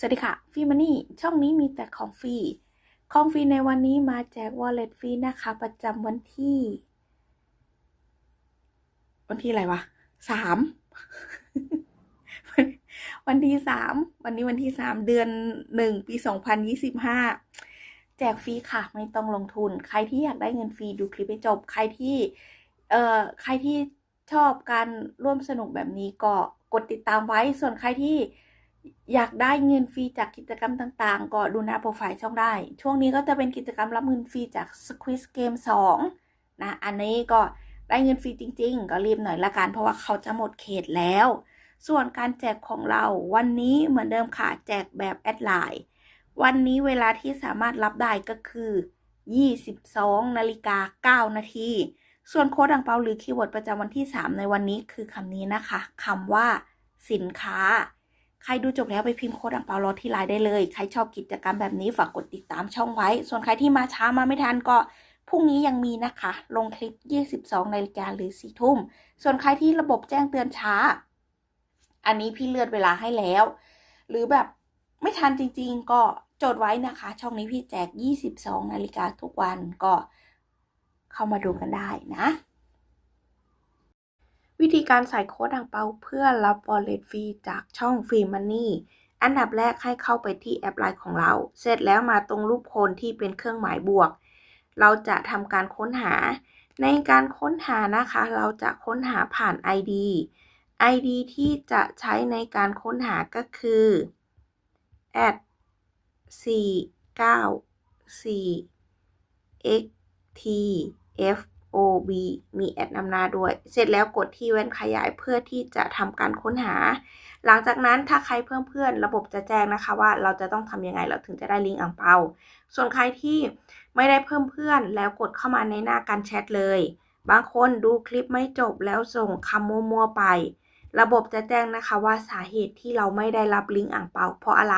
สวัสดีค่ะฟีมันนี่ช่องนี้มีแต่ของฟรีของฟรีในวันนี้มาแจก wallet ฟรีนะคะ ประจำวันที่ วันที่อะไรวะสามวันที่สามวันนี้วันที่สามเดือนหนึ่งปีสองพันยี่สิบห้าแจกฟรีค่ะ ไม่ต้องลงทุน ใครที่อยากได้เงินฟรีดูคลิปให้จบ ใครที่ เอ่อใครที่ชอบการร่วมสนุกแบบนี้ก็กดติดตามไว้ส่วนใครที่ อยากได้เงินฟรีจากกิจกรรมต่างๆ ก็ดูหน้าโปรไฟล์ช่องได้ ช่วงนี้ก็จะเป็นกิจกรรมรับเงินฟรีจาก Squid Game 2 นะ อันนี้ก็ได้เงินฟรีจริง ๆ ก็รีบหน่อยละกัน เพราะว่าเขาจะหมดเขตแล้ว ส่วนการแจกของเราวันนี้เหมือนเดิมค่ะ แจกแบบแอดไลน์วันนี้เวลาที่สามารถรับได้ก็คือ 22นาฬิกา9นาทีส่วนโค้ดอังเปาหรือคีย์เวิร์ดประจำวันที่ 3 ในวันนี้คือคำนี้นะคะคำว่าสินค้า ใครดูจบแล้วไปพิมพ์โค้ดอังเปารอที่ไลน์ได้เลย ใครชอบกิจกรรมแบบนี้ฝากกดติดตามช่องไว้ ส่วนใครที่มาช้ามาไม่ทันก็พรุ่งนี้ยังมีนะคะ ลงคลิป 22นาฬิกาหรือ4ทุ่ม ส่วนใครที่ระบบแจ้งเตือนช้า อันนี้พี่เลือดเวลาให้แล้ว หรือแบบไม่ทันจริง ๆ ก็จดไว้นะคะ ช่องนี้พี่แจก 22นาฬิกาทุกวันก็เข้ามาดูกันได้นะ วิธีการใส่โค้ดอ่างเปาเพื่อรับ wallet ฟรีจากช่อง Free Money อันดับแรกให้เข้าไปที่แอปไลน์ของเรา เสร็จแล้วมาตรงรูปโคนที่เป็นเครื่องหมายบวก เราจะทำการค้นหา ในการค้นหานะคะ เราจะค้นหาผ่าน ID ID ที่จะใช้ในการค้นหาก็คือ at 4 9 4 x t f o b มีแอดนำหน้าด้วย เสร็จแล้วกดที่แว่นขยายเพื่อที่จะทำการค้นหา หลังจากนั้นถ้าใครเพิ่มเพื่อนระบบจะแจ้งนะคะว่าเราจะต้องทำยังไงเราถึงจะได้ลิงก์อ่างเปา ส่วนใครที่ไม่ได้เพิ่มเพื่อนแล้วกดเข้ามาในหน้าการแชทเลย บางคนดูคลิปไม่จบแล้วส่งคำมั่วๆไป ระบบจะแจ้งนะคะว่าสาเหตุที่เราไม่ได้รับลิงก์อ่างเปาเพราะอะไร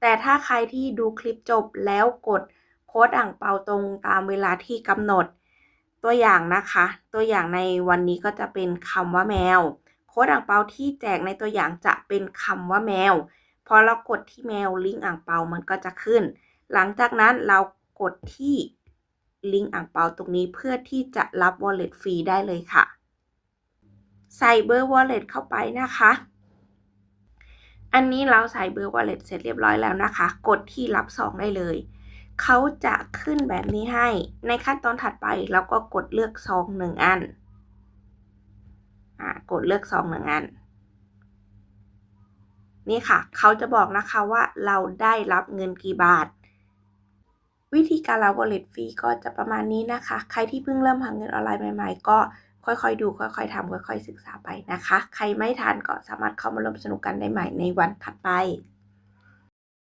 แต่ถ้าใครที่ดูคลิปจบแล้วกดโค้ดอ่างเปาตรงตามเวลาที่กำหนด ตัวอย่างนะคะ ตัวอย่างในวันนี้ก็จะเป็นคำว่าแมว โค้ดอ่างเปาที่แจกในตัวอย่างจะเป็นคำว่าแมว พอเรากดที่แมวลิงก์อ่างเปามันก็จะขึ้น หลังจากนั้นเรากดที่ลิงก์อ่างเปาตรงนี้เพื่อที่จะรับ wallet ฟรีได้เลยค่ะ ใส่เบอร์ wallet เข้าไปนะคะ อันนี้เราใส่เบอร์ wallet เสร็จเรียบร้อยแล้วนะคะ กดที่รับซองได้เลย เขาจะขึ้นแบบนี้ให้ ในขั้นตอนถัดไปเราก็กดเลือกซองหนึ่งอัน อ่ากดเลือกซองหนึ่งอัน นี่ค่ะ เขาจะบอกนะคะว่าเราได้รับเงินกี่บาท วิธีการรับ wallet ฟรีก็จะประมาณนี้นะคะ ใครที่เพิ่งเริ่มหาเงินออนไลน์ใหม่ ๆ ก็ค่อยๆ ดู ค่อยๆทำค่อยๆ ศึกษาไปนะคะ ใครไม่ทันก็สามารถเข้ามาร่วมสนุกกันได้ใหม่ในวันถัดไป